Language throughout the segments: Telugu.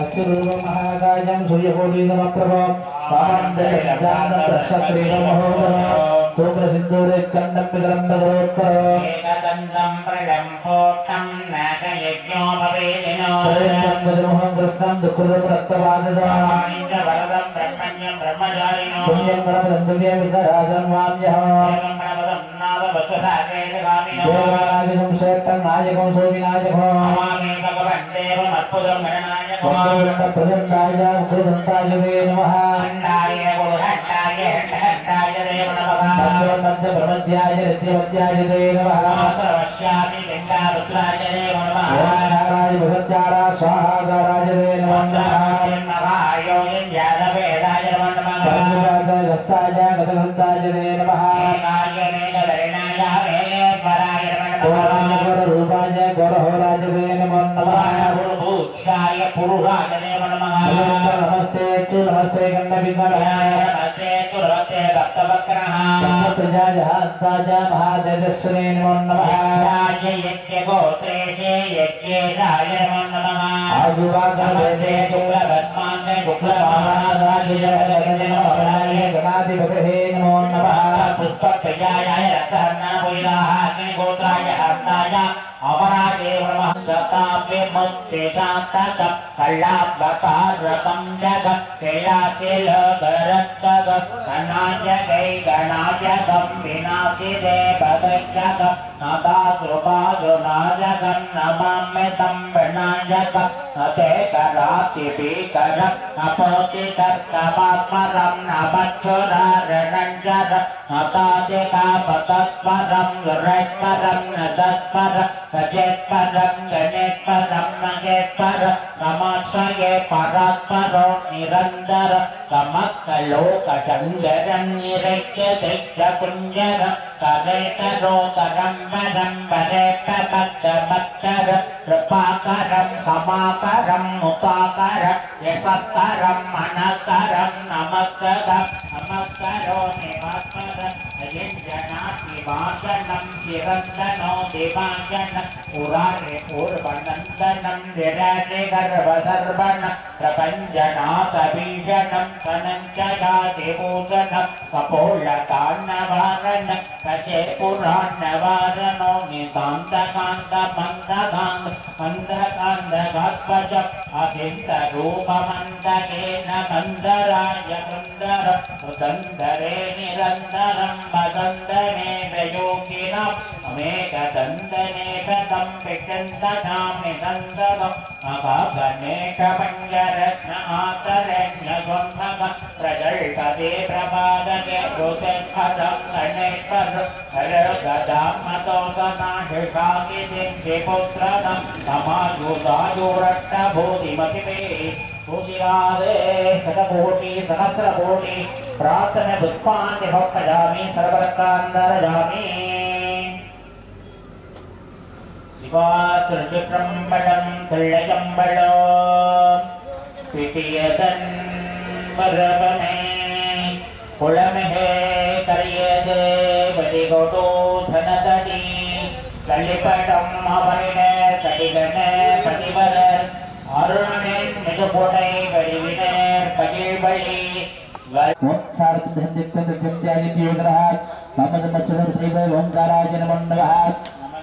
अच्युरूपं महाकायं सूर्यकोटिसमप्रभं पावन्दे गजानप्रसक्रीडमहोदर तूम्रसिन्दूरेत्कण्डं विकलं भगवत्कर एकदन्तं प्रलम्भोक्तं नागयज्ञोपवेदिनो गजमुखं कृष्णं दुःखृतं रक्तवाजसा वरदं ब्रह्मण्यं ब्रह्मचारिणो पुण्यं गणपतं तुल्यं विघ्नराजं वाम्यः एवं गणपदं దేవరాజకం శ్రేష్టం నాయకం సోమినాయకం ప్రచండాయ ఉగ్రదంతాయ వే నమ. ప్రమద్యాయ నిత్యమద్యాయ దే నమ. స్వాహ गौरहोराजवे नमो नमः पुरुषाजदेव नमः नमस्ते नमस्ते गन्नविघ्नभयाय नमस्ते दुर्वते भक्तवक्रः त्रिजाजहात्ताजा महातेजस्विने नमो नमः यज्ञगोत्रेशे यज्ञेनाय नमो नमः आयुवागमदे शुक्लभद्मान्ते शुक्लमहाराजाय नमः गणाधिपतिहे नमो नमः पुष्पप्रजायाय रक्तहर्णापुरिदाः अग्निगोत्राय हर्णाय ദേവമഹത്താപ്യമത്തേജാന്തക കള്ളാഭകാരകം ജഗ കിളാചിലകരത്തക കണ്ണായകൈ ഗണായകം വിനാശി ദേവതജക നദാ കൃപാ ഗുണാജകം നമാമ്യതം นันยะปะอเตกะราติปีกะรักอโปติกัตกะมักมะรัมอปัชชราระนันยะระอตาติกาปะตัตปะรัมระเรกปะรัมระดัตปะระระเจตปะรัมระเนตปะรัมระเกตปะระระมัสสะเยปะรัตปะโรนิรันดระระมัตตะโลกะจันเดรันนิเรกเกติกะปุญญะระกะเรตะโรกะรัมมะรัมปะเรปะปัตตะปัตตะระ கிருபாகரம் சமாகரம் முகாகரம் யசஸ்கரம் மனகரம் நமக்கரம் நமக்கரோமி மகரம் அயஞ்சனாதி வாகனம் சிரந்தனோ திவாகனம் புராரே பூர்வநந்தனம் விரதே கர்வசர்வணம் பிரபஞ்சநாசபீஷணம் கனஞ்சகாதிபூஷணம் கபோழ காணவாரணம் கஜே புராணவாரணோ विपुत्रदं समायुधायुरट्टभूतिमतिवे सुशिरावे शतकोटि सहस्रकोटि प्रार्थन भुत्पान्ति भक्तजामि सर्वरकान्दरजामि शिवा त्रिचित्रम्बलं अपापनेकपञ्जरत्न आतरङ्गगुम्भवत् प्रगल्पदे प्रपादने रुतिर्हदं गणेश्वरदां मतोगनाशिषाकितिं त्रिपुत्रनं ममायुतायुरट्टभूतिमतिमे भूषिरावे शतकोटि सहस्रकोटि प्रार्थनभुत्पान्यभक्तजामि सर्वरत्कान्दरजामि शिवात्रिचित्रम्बलम् கொள்ளையம்பளோ பிரியதன் மரபமே குளமிகே கரியது வழிகொடு தனதடி கள்ளிப்படம் அவரினர் கடிதனர் பதிவரர் அருணனின் மிகுபுடை வடிவினர் பகிழ்வழி ஓம்சாரத்தை சந்தித்தது சென்று அழிந்தியுகிறார் நமது மச்சதர் செய்த ஓம்காராஜன மன்னகார்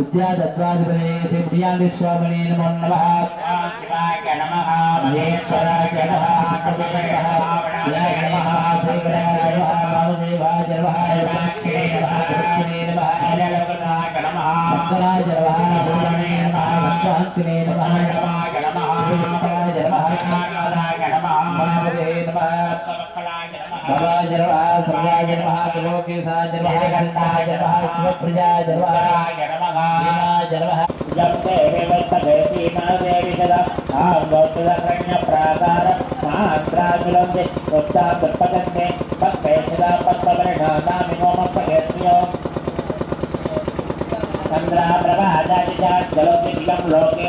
విద్యాదత్వాధిపదే సిద్ధియాంది స్వామిని నమో నమ శివాయ నమ మహేశ్వరాయ నమ సంకల్పయ నమ వినాయక నమ శివరాయ నమ వామదేవాయ నమ వాక్షిణే నమ రుక్మిణే నమ నీలలోకనాయక నమ శంకరాయ నమ సుబ్రహ్మణ్య నమ భక్తాంతినే నమ నమాయ నమ శివాయ నమ కాళాయ నమ వామదే నమ భవాయ నమ सर्वाय नमः त्रिलोकेशाय नमः घण्टाय नमः शिवप्रियाय नमः नमः नमः जं देवेवत्सदेति मा देवि सदा आं गोकुलरण्यप्राकार मात्राकुलन्ति उत्ता तृपगन्ते भक्ते सदा पद्मवर्णानामि मोम प्रयत्न्यो चन्द्राप्रभादादिजात् जलोति दिगं लोके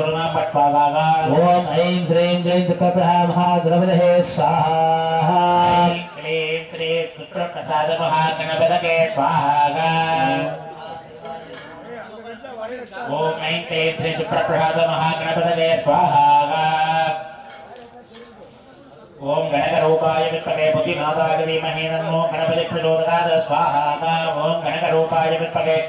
पूर्णा पट्वागागार ओम ऐं श्रीं ग्रीं चक्रप्रभा महाद्रवदहे स्वाहा क्लीं श्रीं पुत्रप्रसादमहागणपतके स्वाहा ओम ऐं क्लीं श्रीं शुक्रप्रसादमहागणपतके स्वाहा ओम गणकरूपाय विद्महे बुद्धिनादाय धीमहि नमो गणपतिप्रचोदनाय स्वाहा ओम गणकरूपाय विद्महे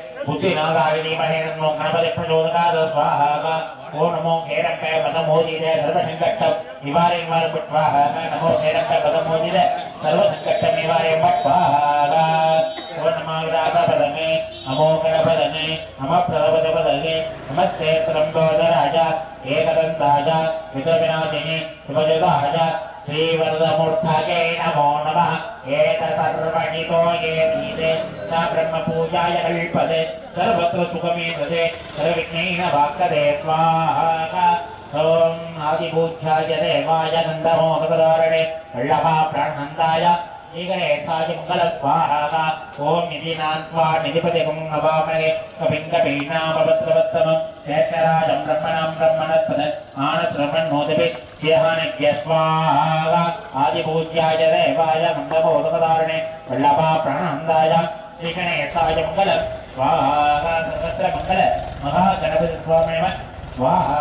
నమస్తే త్రంబోదరాజ ఏకదంతాజ విఘ్నవినాశిని శుభజగాజ శ్రీవరదమూర్ధగే నమో నమ ఏత సర్వణితో ఏ గీతే స బ్రహ్మ పూజాయ కల్పదే సర్వత్ర సుఖమేతదే సర్వవిఘ్నైన వాక్కదే స్వాహా ఓం ఆదిపూజ్యాయ దేవాయ నందమోదకదారణే వల్లభా ప్రాణనందాయ శ్రీగణేశాయ ఓం నిధినాన్త్వా నిధిపతికం నవామగే కవిం కవీనామభద్రవత్తమం ఏకరాజం బ్రహ్మణం బ్రహ్మణత్పద ఆనశ్రవణోదపి శిహానిజ్ఞ స్వాహా ఆదిపూజ్యాయ దేవాయ మంగళమోదకదారణే వల్లభా ప్రాణనందాయ శ్రీగణేశాయ మంగళ స్వాహా సర్వత్ర మంగళ మహాగణపతి స్వామినమ స్వాహ